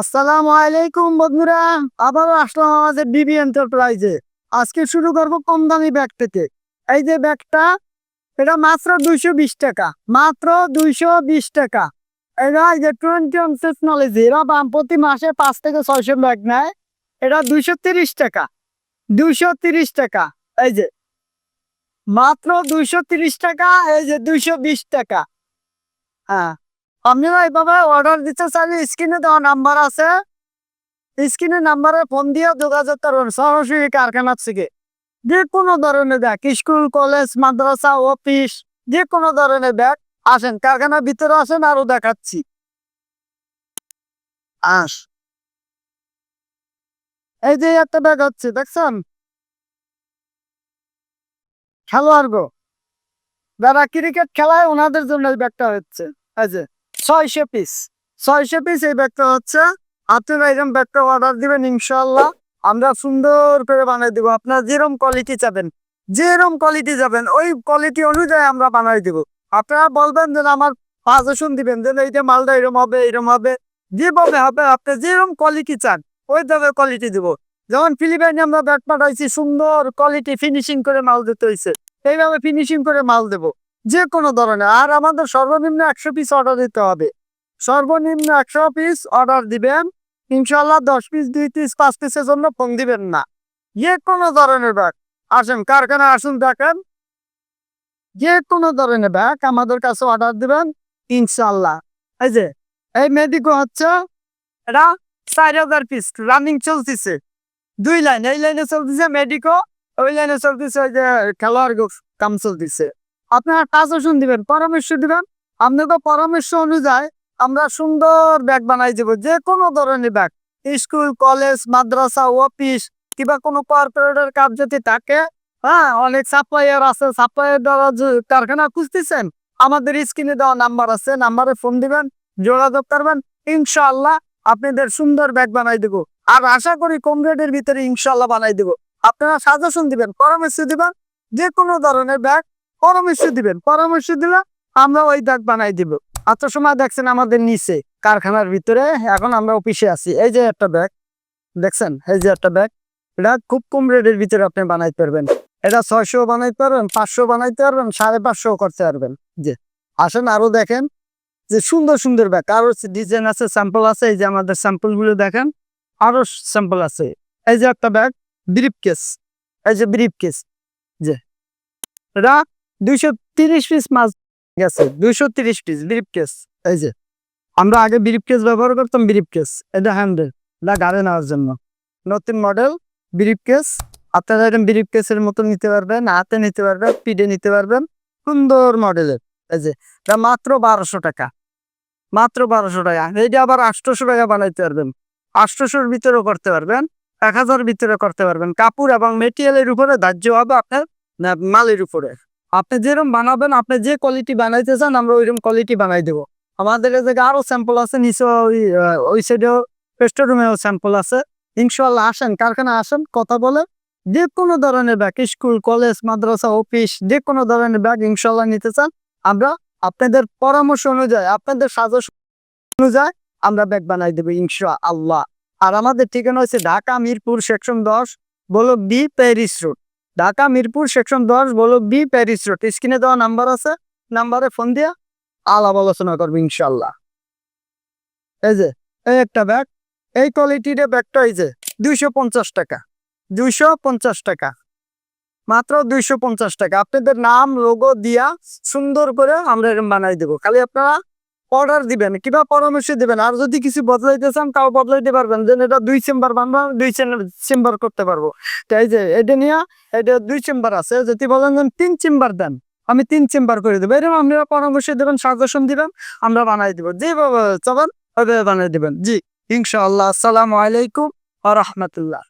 আসসালামু আলাইকুম বন্ধুরা। আবারও আসলাম আমাদের বিবি এন্টারপ্রাইজে। আজকে শুরু করব কম দামি ব্যাগ থেকে। এই যে ব্যাগটা, এটা মাত্র দুইশো বিশ টাকা। মাত্র দুইশো বিশ টাকা। এটা এই যে টোয়েন্টি টেকনোলজি এরা বাম প্রতি মাসে পাঁচ থেকে ছয়শো ব্যাগ নেয়। এটা দুইশো তিরিশ টাকা। দুইশো তিরিশ টাকা। এই যে, মাত্র দুইশো তিরিশ টাকা, এই যে দুইশো বিশ টাকা। হ্যাঁ। আপনারা এইভাবে অর্ডার দিতে চাইলে স্ক্রিনে দেওয়া নাম্বার আছে। স্ক্রিনে নাম্বারে ফোন দিয়ে যোগাযোগ করুন, সরাসরি কারখানা থেকে। যে কোনো ধরনের ব্যাগ, স্কুল কলেজ মাদ্রাসা অফিস যে কোনো ধরনের ব্যাগ, আসেন, কারখানার ভিতরে আসেন, আরও দেখাচ্ছি। আস। এই যে একটা ব্যাগ হচ্ছে দেখছেন? খেলোয়াড় গো। যারা ক্রিকেট খেলায়, ওনাদের জন্য ব্যাগটা হচ্ছে। এই যে। ছয়শো পিস ছয়শো পিস এই ব্যাগটা হচ্ছে আপনারা এরকম ব্যাগটা অর্ডার দিবেন ইনশাল্লাহ আমরা সুন্দর করে বানিয়ে দিব। আপনার যেরকম কোয়ালিটি চাবেন যেরকম কোয়ালিটি যাবেন, ওই কোয়ালিটি অনুযায়ী আমরা বানাই দিব। আপনারা বলবেন যে আমার পাঁচশন দিবেন যে মালটা এরকম হবে এরকম হবে। যেভাবে হবে, আপনি যেরকম কোয়ালিটি চান ওইভাবে কোয়ালিটি দিব। যেমন ফিলিপাইনে আমরা ব্যাগ পাঠাইছি, সুন্দর কোয়ালিটি ফিনিশিং করে মাল দিতে হয়েছে এইভাবে ফিনিশিং করে মাল দেবো। যে কোনো ধরনের। আর আমাদের সর্বনিম্ন একশো পিস অর্ডার দিতে হবে। সর্বনিম্ন একশো পিস অর্ডার দিবেন। ইনশাল্লাহ দশ পিস দুই পিস পাঁচ পিসের জন্য ফোন দিবেন না। যে কোনো ধরনের ব্যাগ আসেন কারখানা আসুন, দেখেন। যে কোনো ধরনের ব্যাগ আমাদের কাছে অর্ডার দিবেন ইনশাল্লাহ এই যে, এই মেডিকো হচ্ছে এটা চার হাজার পিস রানিং চলতেছে। দুই লাইন, এই লাইনে চলতেছে মেডিকো ওই লাইনে চলতেছে ওই যে খেলোয়াড় কাম চলতেছে। আপনারা সাজেশন দিবেন, পরামর্শ দিবেন। আপনাদের পরামর্শ অনুযায়ী আমরা সুন্দর ব্যাগ বানাই দেবো, যে কোনো ধরনের ব্যাগ। স্কুল, কলেজ, মাদ্রাসা, অফিস কিংবা কোনো কর্পোরেটের কাজ যদি থাকে হ্যাঁ অনেক সাপ্লাইয়ার আছে সাপ্লাইয়ার দ্বারা কারখানা খুঁজতেছেন, আমাদের স্ক্রিনে দেওয়া নাম্বার আছে নাম্বারে ফোন দিবেন, যোগাযোগ করবেন, ইনশাআল্লাহ আপনাদের সুন্দর ব্যাগ বানাই দেবো। আর আশা করি কম রেটের ভিতরে ইনশাল্লাহ বানাই দেবো। আপনারা সাজেশন দিবেন, পরামর্শ দিবেন, যে কোনো ধরনের ব্যাগ পরামর্শ দিবেন, পরামর্শ দিলে আমরা ওই দাগ বানাই দিব। এত সময় দেখছেন আমাদের নিচে কারখানার ভিতরে, এখন আমরা অফিসে আছি। এই যে একটা ব্যাগ, দেখছেন? এই যে একটা ব্যাগ, এটা খুব কম রেটের ভিতরে আপনি বানাইতে পারবেন। এটা ছয়শো বানাইতে পারবেন পাঁচশো বানাইতে পারবেন, সাড়ে পাঁচশো করতে পারবেন। যে আসেন আরও দেখেন যে সুন্দর সুন্দর ব্যাগ। আরও ডিজাইন আছে স্যাম্পল আছে, এই যে আমাদের স্যাম্পলগুলো দেখেন, আরও স্যাম্পল আছে। এই যে একটা ব্যাগ ব্রিফ কেস এই যে ব্রিফ কেস যে এটা দুইশো তিরিশ পিস মাছ গেছে, দুইশো তিরিশ পিস ব্রিফ কেস এই যে। আমরা আগে ব্রিফ কেস ব্যবহার করতাম ব্রিফ কেস এটা হ্যান্ডেল এটা গাড়ি নেওয়ার জন্য। নতুন মডেল ব্রিফ কেস আপনারা এরকম ব্রিফ কেসের মতো নিতে পারবেন, হাতে নিতে পারবেন পিঠে নিতে পারবেন, সুন্দর মডেলের এই যে। মাত্র বারোশো টাকা, মাত্র বারোশো টাকা। এইটা আবার আটশোশো টাকা বানাইতে পারবেন। আটশোশোর ভিতরেও করতে পারবেন, এক হাজার ভিতরে করতে পারবেন। কাপড় এবং মেটেরিয়ালের উপরে ধার্য হবে আপনার মালের উপরে। আপনি যেরকম বানাবেন, আপনি যে কোয়ালিটি বানাইতে চান, আমরা ওইরকম কোয়ালিটি বানাই দেবো। আমাদের জায়গায় আরও স্যাম্পল আছে, নিচে ওই ওই সাইডেও পেস্ট রুমেও স্যাম্পল আছে। ইনশাল্লাহ আসেন, কারখানা আসেন, কথা বলে যে কোনো ধরনের ব্যাগ স্কুল কলেজ মাদ্রাসা অফিস যে কোনো ধরনের ব্যাগ ইনশাল্লাহ নিতে চান, আমরা আপনাদের পরামর্শ অনুযায়ী, আপনাদের সাজেশন অনুযায়ী আমরা ব্যাগ বানাই দেবো ইনশা আল্লাহ আর আমাদের ঠিকানা হচ্ছে ঢাকা, মিরপুর সেকশন দশ বলো B Paris road Dhaka, Mirpur, section দশ বলো বি প্যারিস রোড। স্ক্রিনে দেওয়া নাম্বার আছে, নাম্বারে ফোন দিয়া আলাপ আলোচনা করব ইনশাল্লাহ এই যে, এই একটা ব্যাগ, এই কোয়ালিটির ব্যাগটা এই যে, দুইশো পঞ্চাশ টাকা, দুইশো পঞ্চাশ টাকা, মাত্র দুইশো পঞ্চাশ টাকা। আপনাদের নাম লোগো দিয়া সুন্দর করে আমরা এরকম বানাই দেবো। খালি আপনারা অর্ডার দিবেন, কিংবা পরামর্শ দিবেন, আর যদি কিছু বদলাইতে চান, তাও বদলাইতে পারবেন। যে এটা দুই চেম্বার বানবা, দুই চেম্বার করতে পারব। তাই যে, এটা নিয়ে, এটা দুই চেম্বার আছে। যদি বলেন তিন চেম্বার দেন, আমি তিন চেম্বার করে দেবো। এরকম আপনারা পরামর্শ দেবেন সাজেশন দিবেন, আমরা বানাই দিব। যেভাবে চাবেন ওইভাবে বানাই দিবেন। জি, ইনশাআল্লাহ। আসসালামু আলাইকুম আ রহমতুল্লাহ।